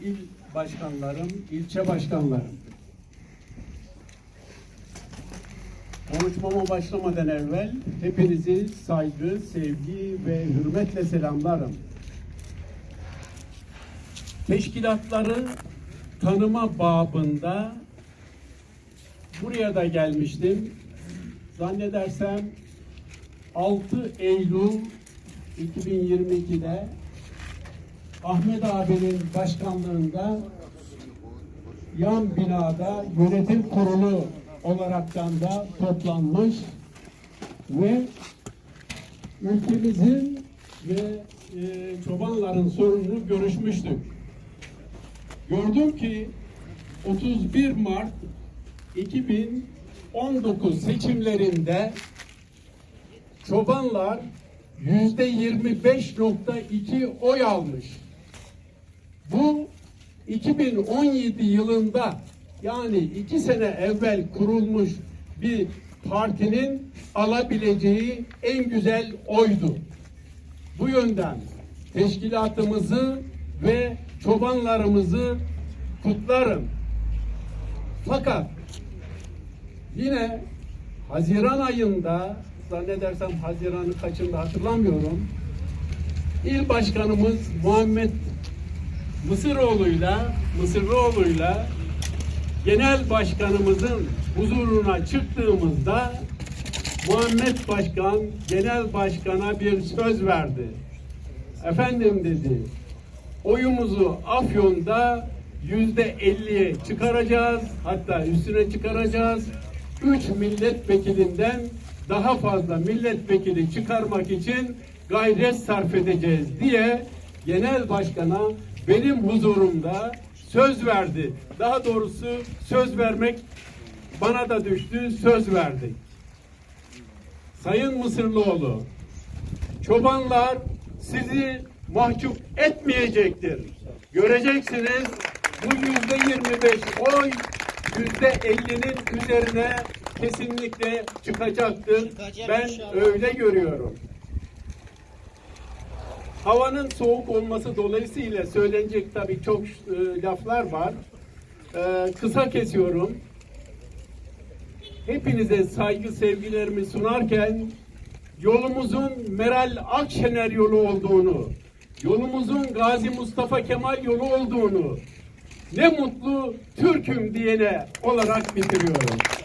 il başkanlarım, ilçe başkanlarım. Konuşmama başlamadan evvel hepinizi saygı, sevgi ve hürmetle selamlarım. Teşkilatları tanıma babında buraya da gelmiştim. Zannedersem 6 Eylül 2022'de Ahmet abinin başkanlığında yan binada yönetim kurulu olaraktan da toplanmış ve ülkemizin ve e, çobanların sorununu görüşmüştük. Gördüm ki 31 Mart 2019 seçimlerinde çobanlar yüzde 25.2 oy almış. Bu 2017 yılında yani iki sene evvel kurulmuş bir partinin alabileceği en güzel oydu. Bu yönden teşkilatımızı ve çobanlarımızı kutlarım. Fakat yine Haziran ayında zannedersem Haziran'ın kaçında hatırlamıyorum. İl başkanımız Muhammed Mısıroğlu'yla Mısırlıoğlu'yla genel başkanımızın huzuruna çıktığımızda Muhammed Başkan genel başkana bir söz verdi. Efendim dedi, oyumuzu Afyon'da yüzde elliye çıkaracağız, hatta üstüne çıkaracağız. Üç milletvekilinden daha fazla milletvekili çıkarmak için gayret sarf edeceğiz diye genel başkana benim huzurumda söz verdi. Daha doğrusu söz vermek bana da düştü, söz verdik. Sayın Mısırlıoğlu, çobanlar sizi mahcup etmeyecektir. Göreceksiniz bu yüzde yirmi beş oy yüzde ellinin üzerine kesinlikle çıkacaktır. Ben öyle görüyorum. Havanın soğuk olması dolayısıyla söylenecek tabii çok e, laflar var. E, kısa kesiyorum. Hepinize saygı sevgilerimi sunarken yolumuzun Meral Akşener yolu olduğunu, yolumuzun Gazi Mustafa Kemal yolu olduğunu ne mutlu Türk'üm diyene olarak bitiriyorum.